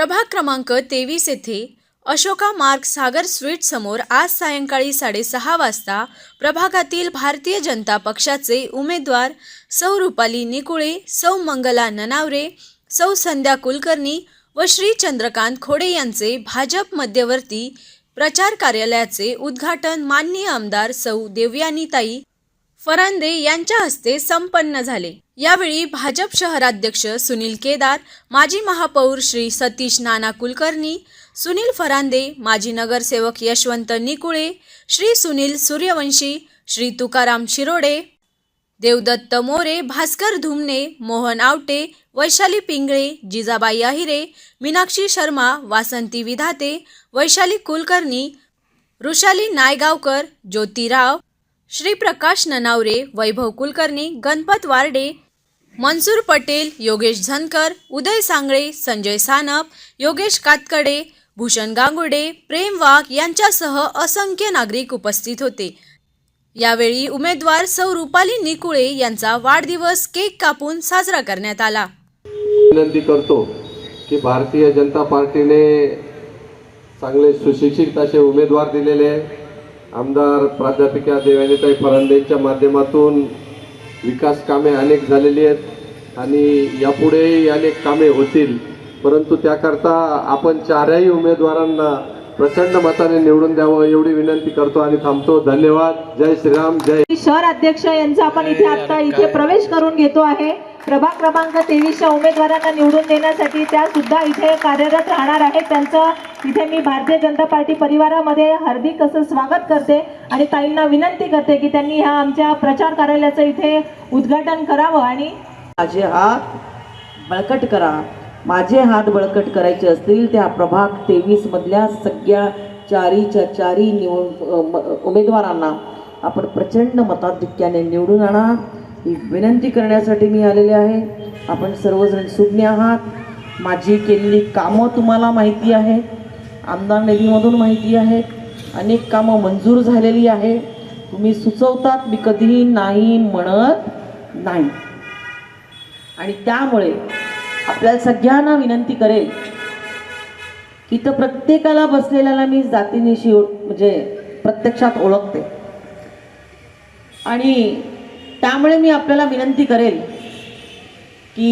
प्रभाग क्रमांक तेवीस येथे अशोका मार्ग सागर स्वीट समोर आज सायंकाळी साडेसहा वाजता प्रभागातील भारतीय जनता पक्षाचे उमेदवार सौ रुपाली निकुळे सौ मंगला ननावरे सौ संध्या कुलकर्णी व श्री चंद्रकांत खोडे यांचे भाजप मध्यवर्ती प्रचार कार्यालयाचे उद्घाटन माननीय आमदार सौ देवयानीताई फरांदे यांच्या हस्ते संपन्न झाले. यावेळी भाजप शहराध्यक्ष सुनील केदार माजी महापौर श्री सतीश नाना कुलकर्णी सुनील फरांदे माजी नगरसेवक यशवंत निकुळे श्री सुनील सूर्यवंशी श्री तुकाराम शिरोडे देवदत्त मोरे भास्कर धुमने मोहन आवटे वैशाली पिंगळे जिजाबाई अहिरे मीनाक्षी शर्मा वासंती विधाते वैशाली कुलकर्णी वृषाली नायगावकर ज्योतिराव श्री प्रकाश ननावरे वैभव कुलकर्णी गणपत वारडे मनसूर पटेल योगेश झनकर उदय सांगळे संजय सानप योगेश कातकडे भूषण गांगुडे प्रेम वाघ यांच्यासह असंख्य नागरिक उपस्थित होते. यावेळी उमेदवार सौ रुपाली निकुळे यांचा वाढदिवस केक कापून साजरा करण्यात आला. विनंती करतो की भारतीय जनता पार्टीने चांगले सुशिक्षित असे उमेदवार दिलेले आमदार प्राध्यापिका देवानीताई फरांदेच्या माध्यमातून विकास कामे अनेक झालेली आहेत आणि यापुढेही अनेक कामे होतील. परंतु त्याकरता आपण चारही उमेदवारांना प्रचंड मताने निवडून द्यावं एवढी विनंती करतो आणि थांबतो. धन्यवाद. जय श्रीराम. जय शहर अध्यक्ष यांचा आपण इथे आता इथे प्रवेश करून घेतो आहे. प्रभाग क्रमांक तेवीसच्या उमेदवारांना निवडून देण्यासाठी त्या सुद्धा इथे कार्यरत राहणार आहेत. त्यांचं इथे मी भारतीय जनता पार्टी परिवारामध्ये हार्दिक असं स्वागत करते आणि ताईंना विनंती करते की त्यांनी ह्या आमच्या प्रचार कार्यालयाचं इथे उद्घाटन करावं आणि माझे हात बळकट करा. माझे हात बळकट करायचे असतील त्या प्रभाग तेवीसमधल्या सगळ्या चारीच्या चारी निवड उमेदवारांना. आपण प्रचंड मताधिक्याने निवडून आणा. ही विनंती करण्यासाठी मी आलेले आहे. आपण सर्वजण सुज्ञ आहात. माझी केलेली कामं तुम्हाला माहिती आहे. आमदार निधीमधून माहिती आहे. अनेक कामं मंजूर झालेली आहे. तुम्ही सुचवतात मी कधीही नाही म्हणत नाही. आणि त्यामुळे आपल्याला सगळ्यांना विनंती करेल की तर प्रत्येकाला बसलेल्याला मी जातीनिशी म्हणजे प्रत्यक्षात ओळखते. आणि त्यामुळे मी आपल्याला विनंती करेल की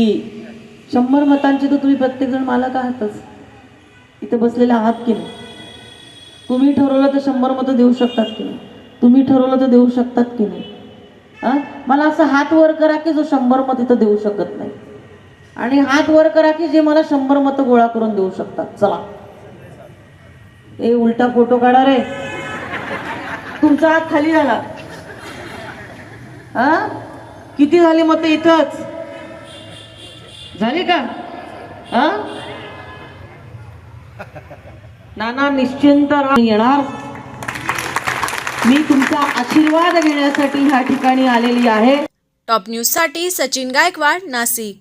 शंभर मतांचे तर तुम्ही प्रत्येकजण मालक आहातच. इथं बसलेले आहात की नाही? तुम्ही ठरवलं तर शंभर मतं देऊ शकतात की नाही? तुम्ही ठरवलं तर देऊ शकतात की नाही? मला असं हात वर करा की जो शंभर मत इथं देऊ शकत नाही. आणि हात वर करा की जे मला शंभर मतं गोळा करून देऊ शकतात. चला. ए उलटा फोटो काढा रे. तुमचा हात खाली झाला. हा? किती झाली मतं इथंच? झाली का? हा? नाना निश्चिंत येणार. मी तुमचा आशीर्वाद घेण्यासाठी ह्या ठिकाणी आलेली आहे. टॉप न्यूजसाठी सचिन गायकवाड नाशिक.